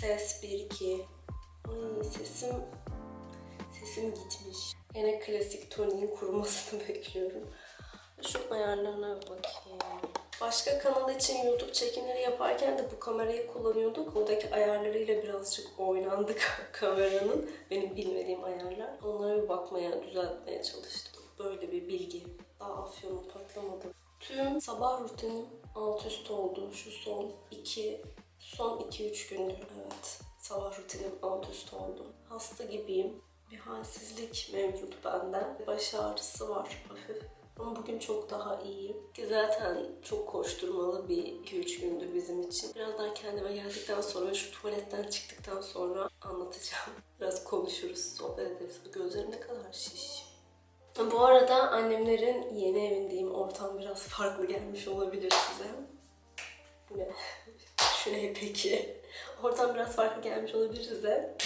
Ses 1 2. Ay sesim sesim gitmiş. Yine klasik Tony'nin kurumasını bekliyorum. Şu ayarlarına bakayım. Başka kanal için YouTube çekimleri yaparken de bu kamerayı kullanıyorduk. Oradaki ayarlarıyla birazcık oynandık kameranın. Benim bilmediğim ayarlar. Onlara bir bakmaya, düzeltmeye çalıştım. Böyle bir bilgi. Daha afyonum patlamadı. Tüm sabah rutinim alt üst oldu. Şu son iki, son 2-3 gündür evet. Sabah rutinim alt üst oldu. Hasta gibiyim. Bir halsizlik mevcut bende. Baş ağrısı var hafif. Ama bugün çok daha iyiyim. Ki zaten çok koşturmalı bir 2-3 gündü bizim için. Birazdan kendime geldikten sonra şu tuvaletten çıktıktan sonra anlatacağım. Biraz konuşuruz, sohbet ederiz. Gözlerim ne kadar şiş. Bu arada annemlerin yeni evindeyim. Ortam biraz farklı gelmiş olabilir size. Ne? Şu ne peki? Ortam biraz farklı gelmiş olabilir size.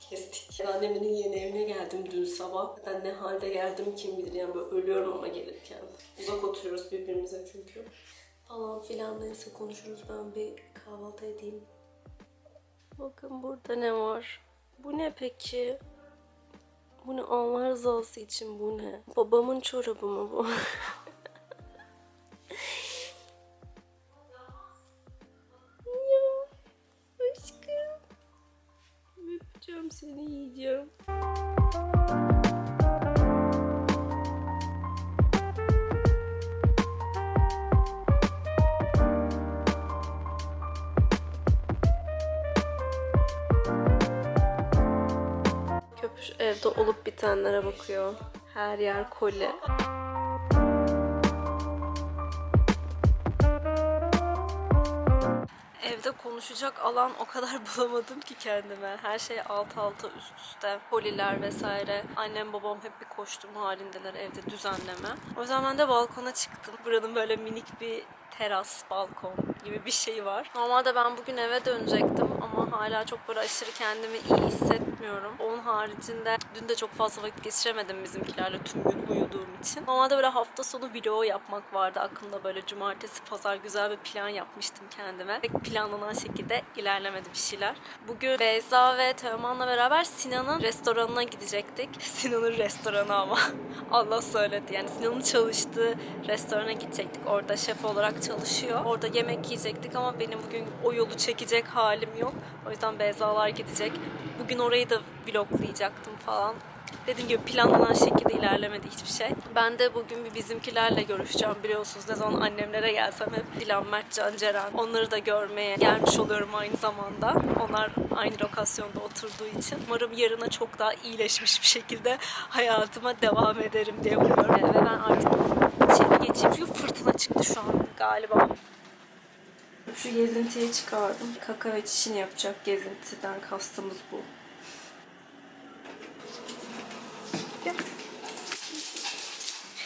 Kestik. Annemin yeni evine geldim dün sabah. Ben ne halde geldim kim bilir yani böyle ölüyorum ama gelirken. Uzak oturuyoruz birbirimize çünkü. Falan filan neyse konuşuruz. Ben bir kahvaltı edeyim. Bakın burada ne var? Bu ne peki? Bu ne Allah rızası için bu ne? Babamın çorabı mı bu? Öpeceğim seni yiyeceğim. Köpüş evde olup bitenlere bakıyor. Her yer koli. Konuşacak alan o kadar bulamadım ki kendime. Her şey alt alta üst üste. Koliler vesaire. Annem babam hep bir koşturma halindeler evde düzenleme. O yüzden ben de balkona çıktım. Buranın böyle minik bir teras, balkon gibi bir şey var. Normalde ben bugün eve dönecektim ama hala çok böyle aşırı kendimi iyi hissetmiyorum. Onun haricinde dün de çok fazla vakit geçiremedim bizimkilerle tüm gün uyuduğum için. Normalde böyle hafta sonu vlog yapmak vardı aklımda böyle cumartesi pazar güzel bir plan yapmıştım kendime. Pek planlanan şekilde ilerlemedi bir şeyler. Bugün Beyza ve Teoman'la beraber Sinan'ın restoranına gidecektik. Sinan'ın restoranı ama Allah söyledi. Yani Sinan'ın çalıştığı restorana gidecektik. Orada şef olarak çalışıyor. Orada yemek yiyecektik ama benim bugün o yolu çekecek halim yok. O yüzden Beyzalar gidecek. Bugün orayı da vloglayacaktım falan. Dediğim gibi planlanan şekilde ilerlemedi hiçbir şey. Ben de bugün bir bizimkilerle görüşeceğim biliyorsunuz. Ne zaman annemlere gelsem hep Dilan, Mert, Can, Ceren. Onları da görmeye gelmiş oluyorum aynı zamanda. Onlar aynı lokasyonda oturduğu için. Umarım yarına çok daha iyileşmiş bir şekilde hayatıma devam ederim diye umuyorum. Ve ben artık içeri geçeyim. Çünkü fırtına çıktı şu an galiba. Şu gezintiyi çıkardım. Kaka ve çişini yapacak gezintiden kastımız bu.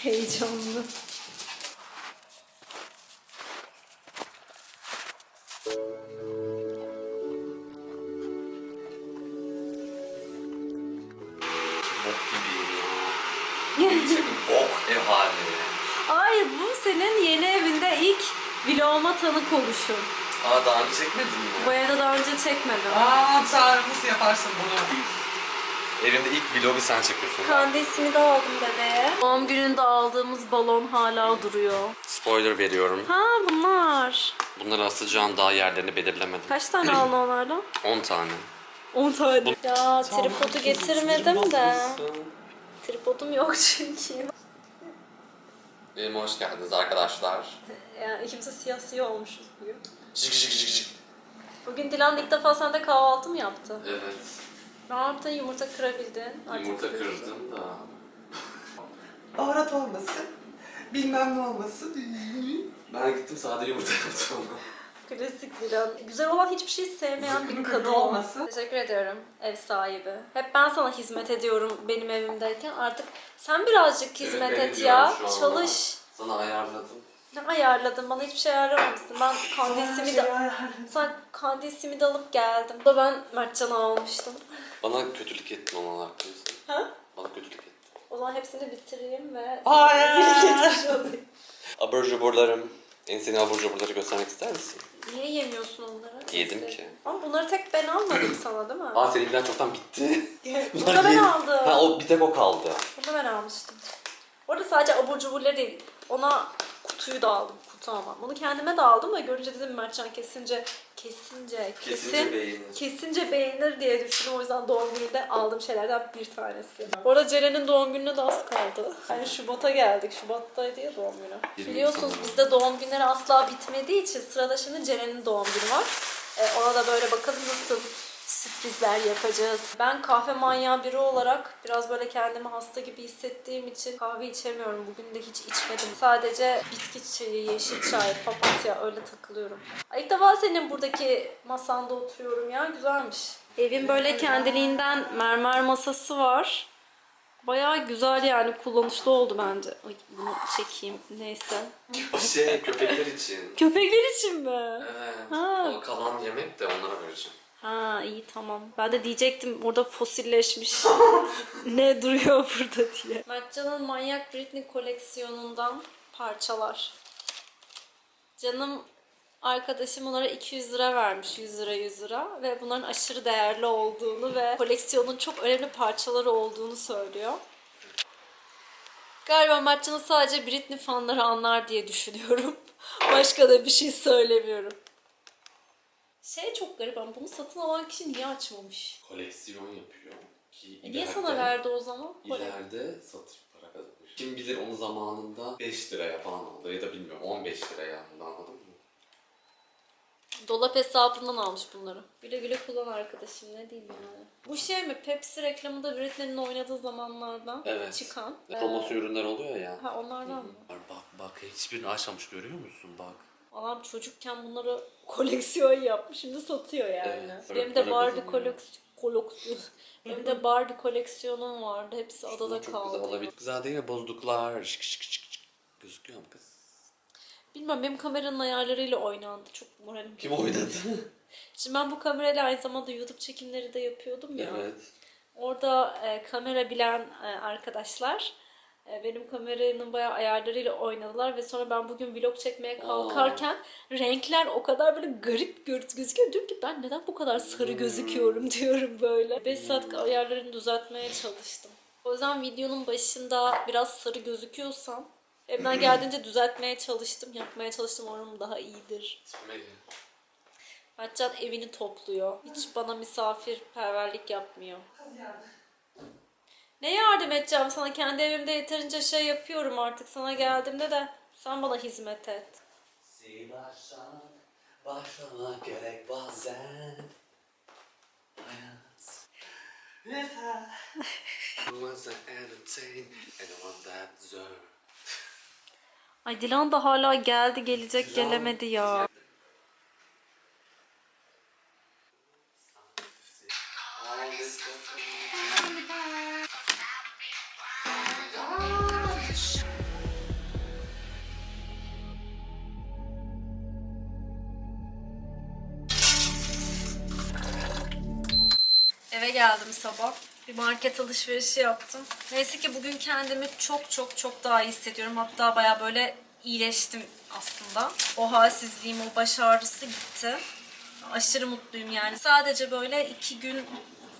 Heyecanlı. Bok ya. Gerçekten bok ev hali. Ay bu senin yeni evinde ilk vloguma tanık oluşum. Aa daha önce çekmedin mi? Bu evde daha önce çekmedim. Aa sen nasıl yaparsın bunu? Evinde ilk vlogu sen çekiyorsun. Kandesini de aldım bebeğe. Doğum gününde aldığımız balon hala duruyor. Spoiler veriyorum. Ha bunlar. Bunları asacağım daha yerlerini belirlemedim. Kaç tane aldın onlardan? 10 tane. 10 tane. Ya tripodu getirmedim de. Tripodum yok çünkü. Benim hoş geldiniz arkadaşlar. Yani ikimiz siyah siyah olmuşuz bugün. Şık şık şık şık. Bugün Dilan ilk defa sende kahvaltı mı yaptı? Evet. Ne yaptın? Yumurta kırabildin. Artık Yumurta kırıyorsun. kırdım da. baharat olmasın, bilmem ne olmasın. Ben gittim sade yumurta yaptım. Klasik Dilan. Güzel olan hiçbir şey sevmeyen bir kadın kırdı olmasın. Teşekkür ediyorum ev sahibi. Hep ben sana hizmet ediyorum benim evimdeyken. Artık sen birazcık hizmet Evet, et ben ya. ediyorum şu anda. Çalış. Sana ayarladım. Ne ayarladın? Bana hiçbir şey ayarlamamışsın. Ben kandilsimi de... Şey, Sen kandilsimi de alıp geldim. Bu da ben Mertcan'a almıştım. Bana kötülük ettin ona haklısın. Ha? Bana kötülük ettin. O zaman hepsini bitireyim ve... Hayır. Olayım. Abur cuburlarım. En sevdiğin abur cuburları göstermek ister misin? Niye yemiyorsun onları? Yedim ki. Ama bunları tek ben almadım sana değil mi? Aa seninkiler çoktan bitti. Bunu da ben aldım. Ha o bir tek o kaldı. Bunu ben almıştım. Orada sadece abur cuburları değil. Ona kutuyu da aldım. Kutu ama. Bunu kendime de aldım da görünce dedim Mertcan kesince kesince kesin Kesince beğenir. kesince beğenir diye düşündüm. O yüzden doğum gününde aldığım şeylerden bir tanesi. Bu arada Ceren'in doğum gününe de az kaldı. Yani Şubat'a geldik. Şubat'taydı ya doğum günü. Biliyorsunuz bizde doğum günleri asla bitmediği için sırada şimdi Ceren'in doğum günü var. Ee, ona da böyle bakalım nasıl sürprizler yapacağız. Ben kahve manyağı biri olarak biraz böyle kendimi hasta gibi hissettiğim için kahve içemiyorum. Bugün de hiç içmedim. Sadece bitki çayı, yeşil çay, papatya öyle takılıyorum. Ay, İlk defa senin buradaki masanda oturuyorum ya. Güzelmiş. Evin böyle kendiliğinden mermer masası var. Bayağı güzel yani kullanışlı oldu bence. Ay, bunu çekeyim neyse. O şey köpekler için. Köpekler için mi? Evet. Ha. O kalan yemek de onlara vereceğim. Ha iyi tamam. Ben de diyecektim orada fosilleşmiş ne duruyor burada diye. Mertcan'ın Manyak Britney koleksiyonundan parçalar. Canım arkadaşım onlara 200 lira vermiş 100 lira 100 lira ve bunların aşırı değerli olduğunu ve koleksiyonun çok önemli parçaları olduğunu söylüyor. Galiba Mertcan'ı sadece Britney fanları anlar diye düşünüyorum. Başka da bir şey söylemiyorum. Şey çok garip ama bunu satın alan kişi niye açmamış? Koleksiyon yapıyor. Ki E niye ileride- sana verdi o zaman? İleride satır para kazanmış. Kim bilir onu zamanında 5 liraya falan aldı ya da bilmiyorum 15 liraya aldı anladın mı? Dolap hesabından almış bunları. Güle güle kullan arkadaşım ne diyeyim yani. Bu şey mi? Pepsi reklamında Britney'nin oynadığı zamanlardan Evet. çıkan. Promosyon ürünler oluyor ya. Ha onlardan mı? Bak bak hiçbirini açmamış görüyor musun bak. Adam çocukken bunları koleksiyon yapmış. Şimdi satıyor yani. Evet, Benim de kazanıyor. koleksiyon. koleksiyon. Benim de Barbie koleksiyonum vardı. Hepsi adada çok kaldı. güzel olabilir. Güzel değil mi? Bozduklar. Şık şık şık şık. Gözüküyor mu kız? Bilmem benim kameranın ayarlarıyla oynandı. Çok moralim. Kim oynadı? Şimdi ben bu kamerayla aynı zamanda YouTube çekimleri de yapıyordum ya. evet. Orada e, kamera bilen e, arkadaşlar e, benim kameranın bayağı ayarlarıyla oynadılar ve sonra ben bugün vlog çekmeye kalkarken renkler o kadar böyle garip gözüküyor. Diyorum ki ben neden bu kadar sarı gözüküyorum diyorum böyle. 5 saat ayarlarını düzeltmeye çalıştım. O yüzden videonun başında biraz sarı gözüküyorsam elimden geldiğince düzeltmeye çalıştım, yapmaya çalıştım. Umarım daha iyidir. Mertcan evini topluyor. Hiç bana misafirperverlik yapmıyor. Ne yardım edeceğim sana? Kendi evimde yeterince şey yapıyorum artık. Sana geldiğimde de sen bana hizmet et. Başlamak gerek bazen. Hayat. Yeter. Ay Dilan da hala geldi gelecek gelemedi ya. Eve geldim sabah. Bir market alışverişi yaptım. Neyse ki bugün kendimi çok çok çok daha iyi hissediyorum. Hatta baya böyle iyileştim aslında. O halsizliğim, o baş ağrısı gitti. Aşırı mutluyum yani. Sadece böyle iki gün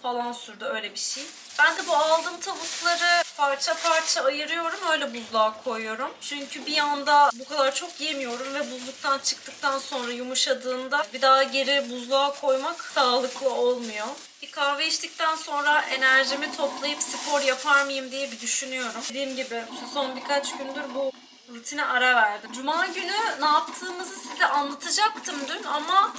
falan sürdü öyle bir şey. Ben de bu aldığım tavukları parça parça ayırıyorum öyle buzluğa koyuyorum. Çünkü bir anda bu kadar çok yemiyorum ve buzluktan çıktıktan sonra yumuşadığında bir daha geri buzluğa koymak sağlıklı olmuyor. Bir kahve içtikten sonra enerjimi toplayıp spor yapar mıyım diye bir düşünüyorum. Dediğim gibi şu son birkaç gündür bu rutine ara verdim. Cuma günü ne yaptığımızı size anlatacaktım dün ama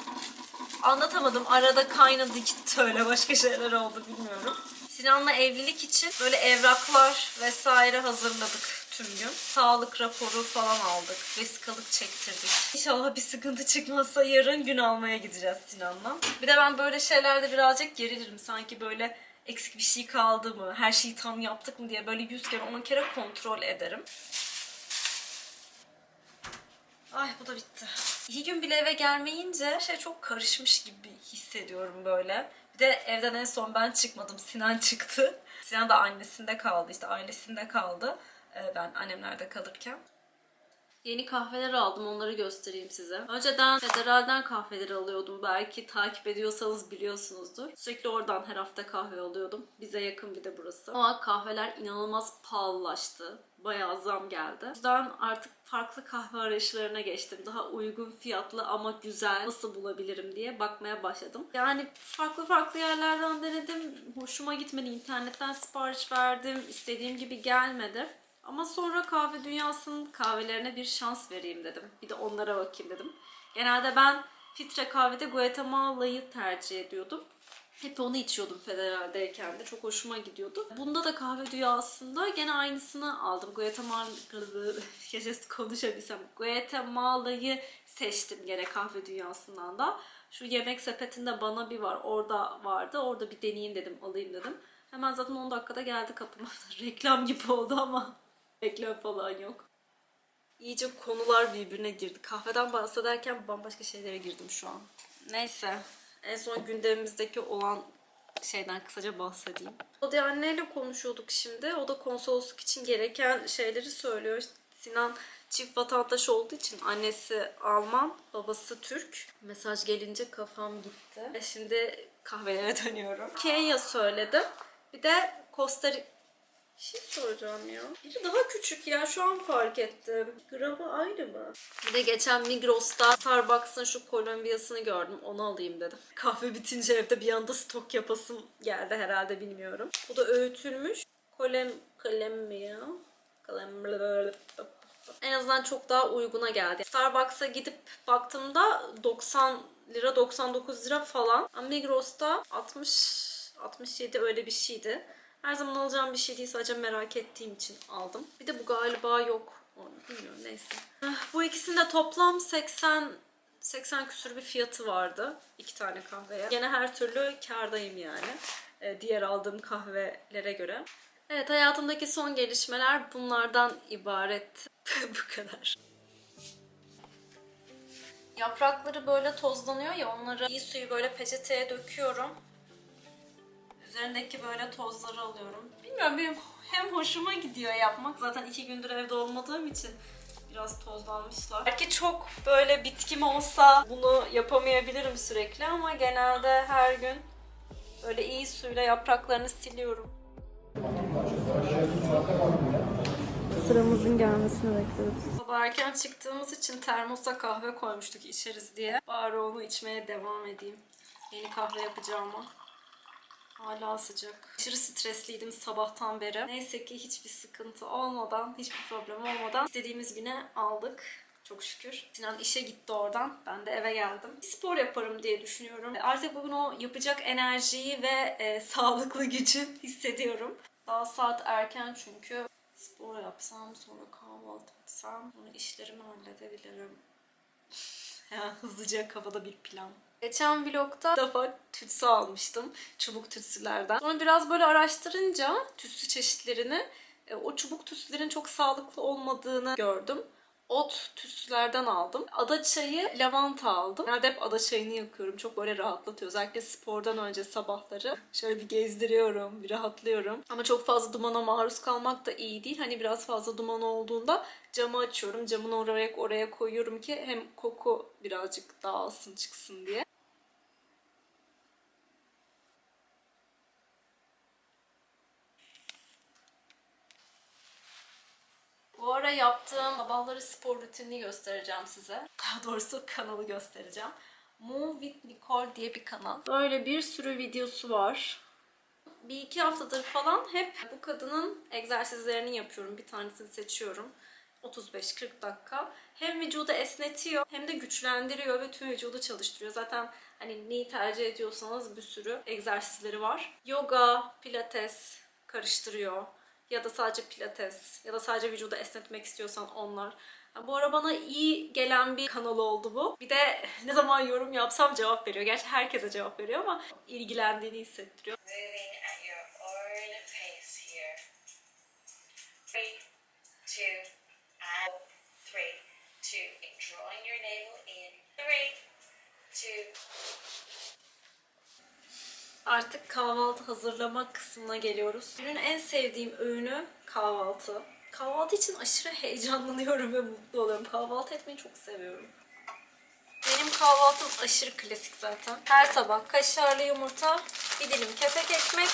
anlatamadım. Arada kaynadı gitti öyle başka şeyler oldu bilmiyorum. Sinan'la evlilik için böyle evraklar vesaire hazırladık tüm gün. Sağlık raporu falan aldık. Vesikalık çektirdik. İnşallah bir sıkıntı çıkmazsa yarın gün almaya gideceğiz Sinan'la. Bir de ben böyle şeylerde birazcık gerilirim. Sanki böyle eksik bir şey kaldı mı? Her şeyi tam yaptık mı diye böyle yüz kere on kere kontrol ederim. Ay bu da bitti. İki gün bile eve gelmeyince şey çok karışmış gibi hissediyorum böyle. De evden en son ben çıkmadım. Sinan çıktı. Sinan da annesinde kaldı işte ailesinde kaldı. Ee, Ben annemlerde kalırken. Yeni kahveler aldım onları göstereyim size. Önceden Federal'den kahveleri alıyordum. Belki takip ediyorsanız biliyorsunuzdur. Sürekli oradan her hafta kahve alıyordum. Bize yakın bir de burası. Ama kahveler inanılmaz pahalılaştı. Bayağı zam geldi. O yüzden artık farklı kahve arayışlarına geçtim. Daha uygun fiyatlı ama güzel nasıl bulabilirim diye bakmaya başladım. Yani farklı farklı yerlerden denedim. Hoşuma gitmedi. İnternetten sipariş verdim. İstediğim gibi gelmedi. Ama sonra kahve dünyasının kahvelerine bir şans vereyim dedim. Bir de onlara bakayım dedim. Genelde ben filtre kahvede Guatemala'yı tercih ediyordum. Hep onu içiyordum federaldeyken de. Çok hoşuma gidiyordu. Bunda da kahve dünyasında gene aynısını aldım. Guatemala... Keşke konuşabilsem. Guatemala'yı seçtim gene kahve dünyasından da. Şu yemek sepetinde bana bir var. Orada vardı. Orada bir deneyeyim dedim. Alayım dedim. Hemen zaten 10 dakikada geldi kapıma. Reklam gibi oldu ama reklam falan yok. İyice konular birbirine girdi. Kahveden bahsederken bambaşka şeylere girdim şu an. Neyse. En son gündemimizdeki olan şeyden kısaca bahsedeyim. O da anneyle konuşuyorduk şimdi. O da konsolosluk için gereken şeyleri söylüyor. Sinan çift vatandaş olduğu için annesi Alman, babası Türk. Mesaj gelince kafam gitti. Şimdi kahvelere dönüyorum. Kenya söyledim. Bir de Costa. Bir şey soracağım ya. Biri daha küçük ya şu an fark ettim. Gramı aynı mı? Bir de geçen Migros'ta Starbucks'ın şu Kolombiyasını gördüm. Onu alayım dedim. Kahve bitince evde bir anda stok yapasım geldi herhalde bilmiyorum. Bu da öğütülmüş. Kolem... Kalem mi ya? Kalem... En azından çok daha uyguna geldi. Starbucks'a gidip baktığımda 90 lira 99 lira falan. Ama Migros'ta 60 67 öyle bir şeydi. Her zaman alacağım bir şey değil sadece merak ettiğim için aldım. Bir de bu galiba yok. Bilmiyorum neyse. Ah, Bu ikisinde toplam 80 80 küsür bir fiyatı vardı. iki tane kahveye. Yine her türlü kardayım yani. Ee, diğer aldığım kahvelere göre. Evet hayatımdaki son gelişmeler bunlardan ibaret. bu kadar. Yaprakları böyle tozlanıyor ya onları iyi suyu böyle peçeteye döküyorum. Üzerindeki böyle tozları alıyorum. Bilmiyorum benim hem hoşuma gidiyor yapmak. Zaten iki gündür evde olmadığım için biraz tozlanmışlar. Belki çok böyle bitkim olsa bunu yapamayabilirim sürekli ama genelde her gün böyle iyi suyla yapraklarını siliyorum. Sıramızın gelmesini bekliyoruz. Sabah erken çıktığımız için termosa kahve koymuştuk içeriz diye. Bari onu içmeye devam edeyim. Yeni kahve yapacağıma. Hala sıcak. Aşırı stresliydim sabahtan beri. Neyse ki hiçbir sıkıntı olmadan, hiçbir problem olmadan istediğimiz güne aldık. Çok şükür. Sinan işe gitti oradan. Ben de eve geldim. Spor yaparım diye düşünüyorum. Artık bugün o yapacak enerjiyi ve e, sağlıklı gücü hissediyorum. Daha saat erken çünkü. Spor yapsam, sonra kahvaltı etsem, sonra işlerimi halledebilirim. Hızlıca kafada bir plan. Geçen vlogda bir defa tütsü almıştım. Çubuk tütsülerden. Sonra biraz böyle araştırınca tütsü çeşitlerini e, o çubuk tütsülerin çok sağlıklı olmadığını gördüm. Ot tütsülerden aldım. Ada çayı, lavanta aldım. Genelde hep ada çayını yakıyorum. Çok böyle rahatlatıyor. Özellikle spordan önce sabahları. Şöyle bir gezdiriyorum, bir rahatlıyorum. Ama çok fazla dumana maruz kalmak da iyi değil. Hani biraz fazla duman olduğunda camı açıyorum. Camını oraya, oraya koyuyorum ki hem koku birazcık dağılsın çıksın diye. Yaptığım sabahları spor rutinini göstereceğim size. Daha doğrusu kanalı göstereceğim. Move with Nicole diye bir kanal. Böyle bir sürü videosu var. Bir iki haftadır falan hep bu kadının egzersizlerini yapıyorum. Bir tanesini seçiyorum. 35-40 dakika. Hem vücudu esnetiyor hem de güçlendiriyor ve tüm vücudu çalıştırıyor. Zaten hani neyi tercih ediyorsanız bir sürü egzersizleri var. Yoga, pilates karıştırıyor ya da sadece pilates ya da sadece vücudu esnetmek istiyorsan onlar. Yani bu ara bana iyi gelen bir kanal oldu bu. Bir de ne zaman yorum yapsam cevap veriyor. Gerçi herkese cevap veriyor ama ilgilendiğini hissettiriyor. Two, and. Drawing your navel in. Three, two, Artık kahvaltı hazırlama kısmına geliyoruz. Günün en sevdiğim öğünü kahvaltı. Kahvaltı için aşırı heyecanlanıyorum ve mutlu oluyorum. Kahvaltı etmeyi çok seviyorum. Benim kahvaltım aşırı klasik zaten. Her sabah kaşarlı yumurta, bir dilim kepek ekmek,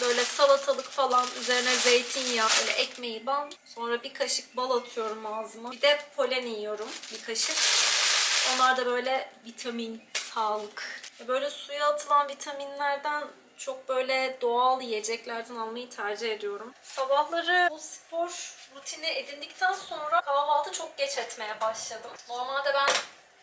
böyle salatalık falan, üzerine zeytinyağı, böyle ekmeği bal. Sonra bir kaşık bal atıyorum ağzıma. Bir de polen yiyorum bir kaşık. Onlar da böyle vitamin, sağlık. Böyle suya atılan vitaminlerden çok böyle doğal yiyeceklerden almayı tercih ediyorum. Sabahları bu spor rutini edindikten sonra kahvaltı çok geç etmeye başladım. Normalde ben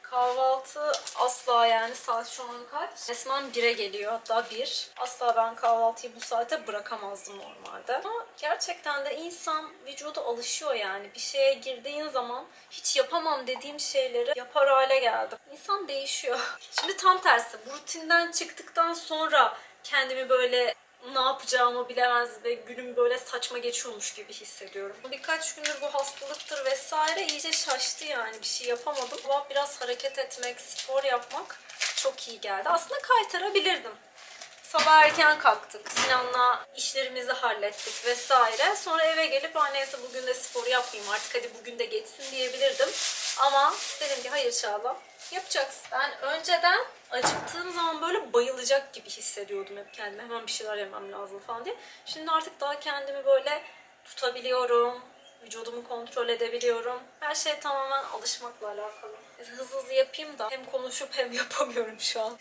kahvaltı asla yani saat şu an kaç? Resmen 1'e geliyor hatta 1. Asla ben kahvaltıyı bu saate bırakamazdım normalde. Ama gerçekten de insan vücudu alışıyor yani. Bir şeye girdiğin zaman hiç yapamam dediğim şeyleri yapar hale geldim. İnsan değişiyor. Şimdi tam tersi. Bu rutinden çıktıktan sonra kendimi böyle ne yapacağımı bilemez ve günüm böyle saçma geçiyormuş gibi hissediyorum. Birkaç gündür bu hastalıktır vesaire iyice şaştı yani bir şey yapamadım. Ama biraz hareket etmek, spor yapmak çok iyi geldi. Aslında kaytarabilirdim. Sabah erken kalktık. Sinan'la işlerimizi hallettik vesaire. Sonra eve gelip "Aa, neyse bugün de spor yapmayayım artık hadi bugün de geçsin diyebilirdim. Ama dedim ki hayır Çağla yapacaksın. Ben önceden acıktığım zaman böyle bayılacak gibi hissediyordum hep kendime. Hemen bir şeyler yemem lazım falan diye. Şimdi artık daha kendimi böyle tutabiliyorum. Vücudumu kontrol edebiliyorum. Her şey tamamen alışmakla alakalı. Hızlı hızlı yapayım da hem konuşup hem yapamıyorum şu an.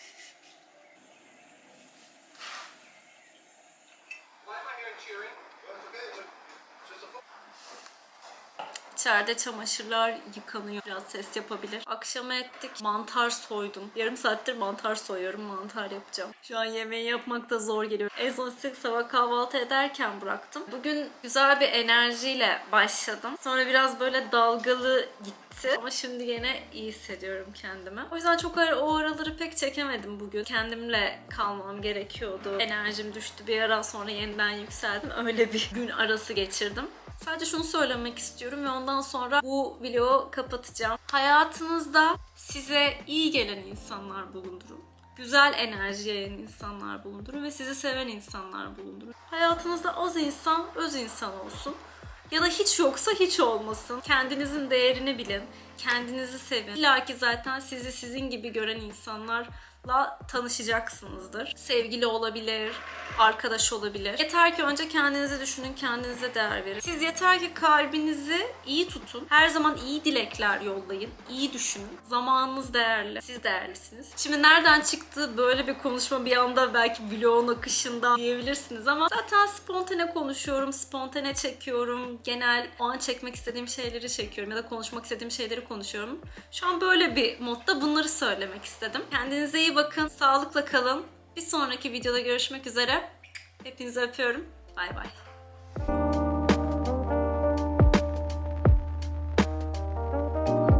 İçeride çamaşırlar yıkanıyor. Biraz ses yapabilir. Akşama ettik. Mantar soydum. Yarım saattir mantar soyuyorum. Mantar yapacağım. Şu an yemeği yapmak da zor geliyor. En son sık sabah kahvaltı ederken bıraktım. Bugün güzel bir enerjiyle başladım. Sonra biraz böyle dalgalı gitti. Ama şimdi yine iyi hissediyorum kendimi. O yüzden çok ara, o araları pek çekemedim bugün. Kendimle kalmam gerekiyordu. Enerjim düştü bir ara sonra yeniden yükseldim. Öyle bir gün arası geçirdim. Sadece şunu söylemek istiyorum ve ondan sonra bu vlogu kapatacağım. Hayatınızda size iyi gelen insanlar bulundurun. Güzel enerji yayan insanlar bulundurun ve sizi seven insanlar bulundurun. Hayatınızda az insan öz insan olsun. Ya da hiç yoksa hiç olmasın. Kendinizin değerini bilin. Kendinizi sevin. İlla ki zaten sizi sizin gibi gören tanışacaksınızdır. Sevgili olabilir, arkadaş olabilir. Yeter ki önce kendinizi düşünün, kendinize değer verin. Siz yeter ki kalbinizi iyi tutun. Her zaman iyi dilekler yollayın. iyi düşünün. Zamanınız değerli. Siz değerlisiniz. Şimdi nereden çıktı böyle bir konuşma bir anda belki vlogun akışında diyebilirsiniz ama zaten spontane konuşuyorum, spontane çekiyorum. Genel o an çekmek istediğim şeyleri çekiyorum ya da konuşmak istediğim şeyleri konuşuyorum. Şu an böyle bir modda bunları söylemek istedim. Kendinize iyi bakın, sağlıkla kalın. Bir sonraki videoda görüşmek üzere. Hepinizi öpüyorum. Bay bay.